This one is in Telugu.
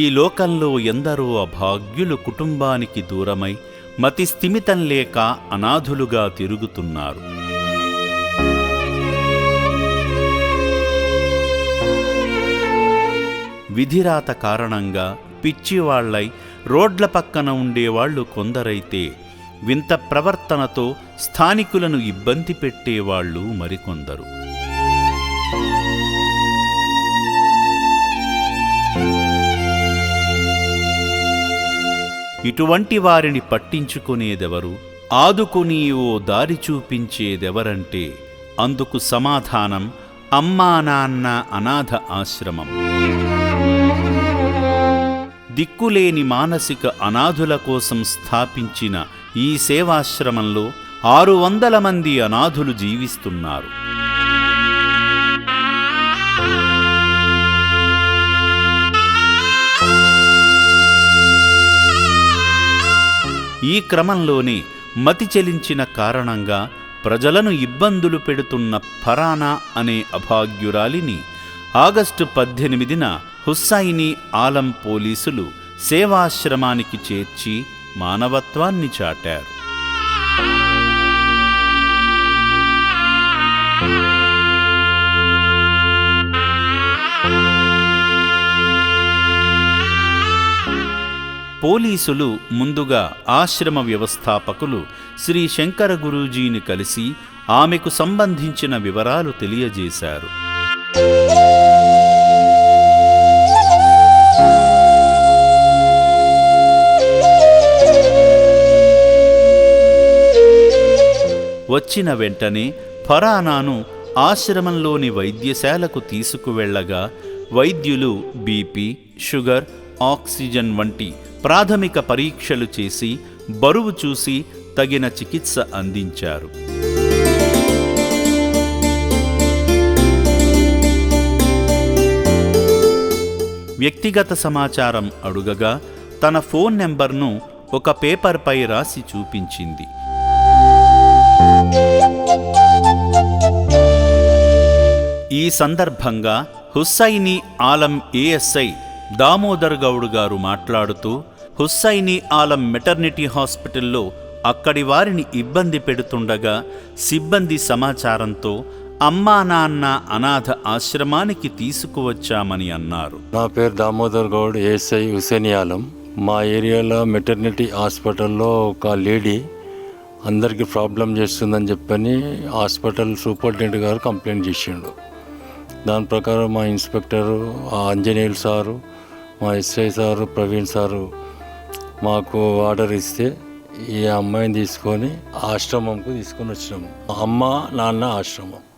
ఈ లోకంలో ఎందరో అభాగ్యులు కుటుంబానికి దూరమై మతి స్థిమితం లేక అనాథులుగా తిరుగుతున్నారు. విధిరాత కారణంగా పిచ్చివాళ్ళై రోడ్ల పక్కన ఉండేవాళ్ళు కొందరైతే వింత ప్రవర్తనతో స్థానికులను ఇబ్బంది పెట్టేవాళ్ళు మరికొందరు. ఇటువంటి వారిని పట్టించుకునేదెవరు? ఆదుకుని ఓ దారి చూపించేదెవరంటే అందుకు సమాధానం అమ్మా నాన్న అనాథ ఆశ్రమం. దిక్కులేని మానసిక అనాథుల కోసం స్థాపించిన ఈ సేవాశ్రమంలో ఆరు వందల మంది అనాథులు జీవిస్తున్నారు. ఈ క్రమంలోనే మతి చెలించిన కారణంగా ప్రజలను ఇబ్బందులు పెడుతున్న ఫరానా అనే అభాగ్యురాలిని ఆగస్టు పద్దెనిమిదిన హుస్సైని ఆలం పోలీసులు సేవాశ్రమానికి చేర్చి మానవత్వాన్ని చాటారు. పోలీసులు ముందుగా ఆశ్రమ వ్యవస్థాపకులు శ్రీ శంకర గురూజీని కలిసి ఆమెకు సంబంధించిన వివరాలు తెలియజేశారు. వచ్చిన వెంటనే ఫరానాను ఆశ్రమంలోని వైద్యశాలకు తీసుకువెళ్ళగా వైద్యులు బీపీ షుగర్ ఆక్సిజన్ వంటి ప్రాథమిక పరీక్షలు చేసి బరువు చూసి తగిన చికిత్స అందించారు. వ్యక్తిగత సమాచారం అడుగగా తన ఫోన్ నెంబర్ను ఒక పేపర్పై రాసి చూపించింది. ఈ సందర్భంగా హుస్సైని ఆలం ఏఎస్ఐ దామోదర్ గౌడ్ గారు మాట్లాడుతూ హుస్సైని ఆలం మెటర్నిటీ హాస్పిటల్లో అక్కడి వారిని ఇబ్బంది పెడుతుండగా సిబ్బంది సమాచారంతో అమ్మా నాన్న అనాథ ఆశ్రమానికి తీసుకువచ్చామని అన్నారు. నా పేరు దామోదర్ గౌడ్ ఏసై హుసేని ఆలం. మా ఏరియాలో మెటర్నిటీ హాస్పిటల్లో ఒక లేడీ అందరికీ ప్రాబ్లం చేస్తుందని చెప్పని హాస్పిటల్ సూపరింటెండెంట్ గారు కంప్లైంట్ చేసిండు. దాని ప్రకారం మా ఇన్స్పెక్టరు ఆ ఆంజనేయులు సారు మా ఎస్ఐ సారు ప్రవీణ్ సారు మాకు ఆర్డర్ ఇస్తే ఈ అమ్మాయిని తీసుకొని ఆశ్రమంకు తీసుకొని వచ్చినాము. అమ్మ నాన్న ఆశ్రమం.